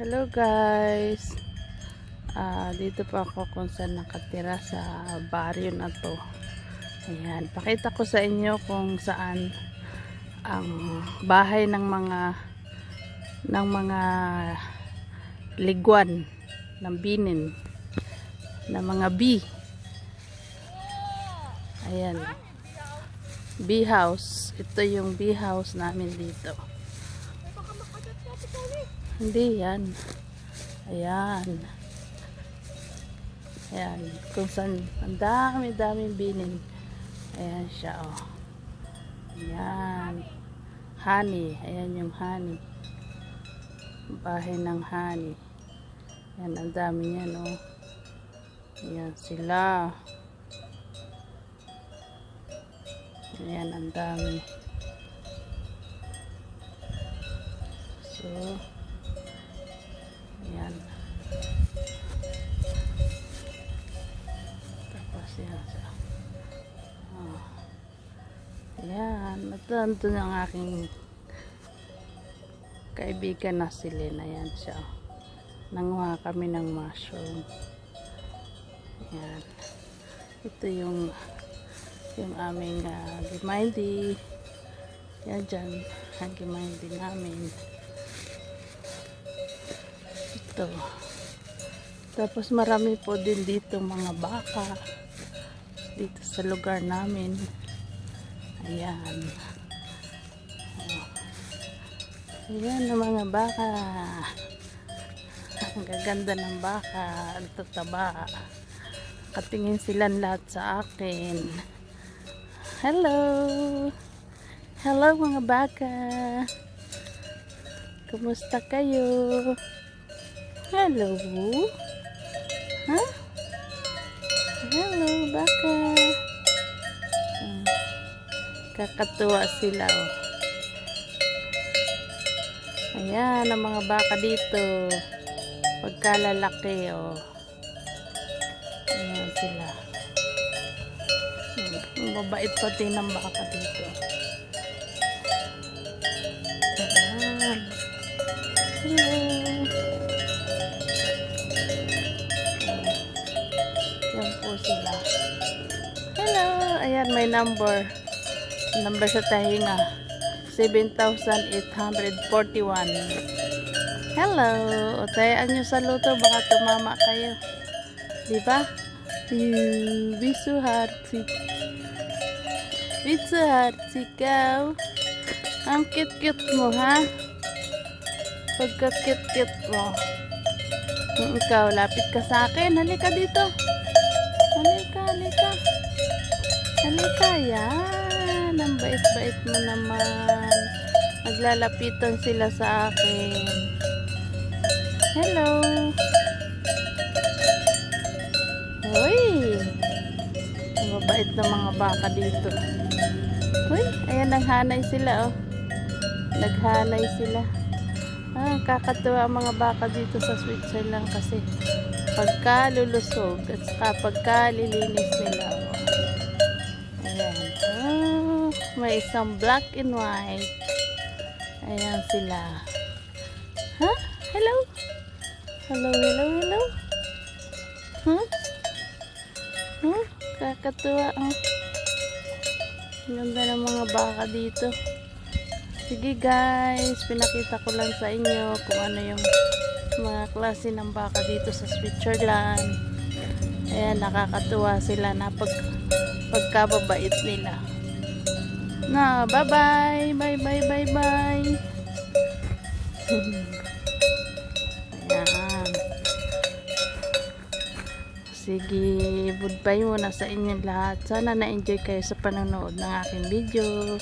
Hello guys. Ah, dito pa ako kung saan nakatira sa baryo na to. Ayan, pakita ko sa inyo kung saan ang bahay ng mga ng mga liguan ng binin ng mga bee. Ayan. Bee house. Ito yung bee house namin dito. Hindi yan. Ayan. Ayan. Kung saan, ang dami, daming binin. Ayan siya, oh. Ayan. Honey. Ayan yung honey. Bahay ng honey. Ayan, ang dami yan, oh. Ayan sila. Ayan, ang dami. So, Oh. Ayan. Ito, ito ang aking kaibigan na si Lena. Ayan siya. Nanguha kami ng mushroom. Ayan. Ito yung yung aming uh, gimindy. Yan dyan. Ang gimindy namin ito. Tapos marami po din dito mga baka. Dito sa lugar namin. Ayan. Ayan ang mga baka. Ang gaganda ng baka. Ang tataba. Katingin silang lahat sa akin. Hello! Hello mga baka! Kumusta kayo? Hello. Ha? Hello, baka. Hmm. Kakatuwa sila, oh. Ayan, ang mga baka dito. Pagkalalaki, oh. Ayan sila. Hmm. Ang Mabait pati ng baka dito. Ayan. Hello. Yan po sila. Hello! Ayan, may number. Number sa tahinga. 7,841. Hello! O, tayaan nyo sa luto. Baka tumama kayo. Diba? You, be so hearty. Be so hearty. Ang cute-cute mo, ha? Pagka-cute-cute mo. Kung ikaw, lapit ka sa akin. Halika dito. Halika, halika. Halika, yan. Ang bait-bait mo naman. Naglalapitan sila sa akin. Hello. Uy. Ang mabait na mga baka dito. Uy, ayan, naghanay sila, oh. Naghanay sila. Ah, kakatuwa ang mga baka dito sa Switzerland kasi pagka lulusog at saka pagka lilinis nila. Oh. Ayan. Oh, may isang black and white. Ayan sila. Ha? Huh? Hello? Hello, hello, hello? Huh? Huh? Kakatuwa. Oh. Ganda ng mga baka dito. Sige guys, pinakita ko lang sa inyo kung ano yung mga klase ng baka dito sa Switzerland. Ayan, nakakatuwa sila na pag, pagkababait nila. Na, bye-bye! Bye-bye, bye-bye! Ayan. Sige, goodbye muna sa inyo lahat. Sana na-enjoy kayo sa panonood ng aking video.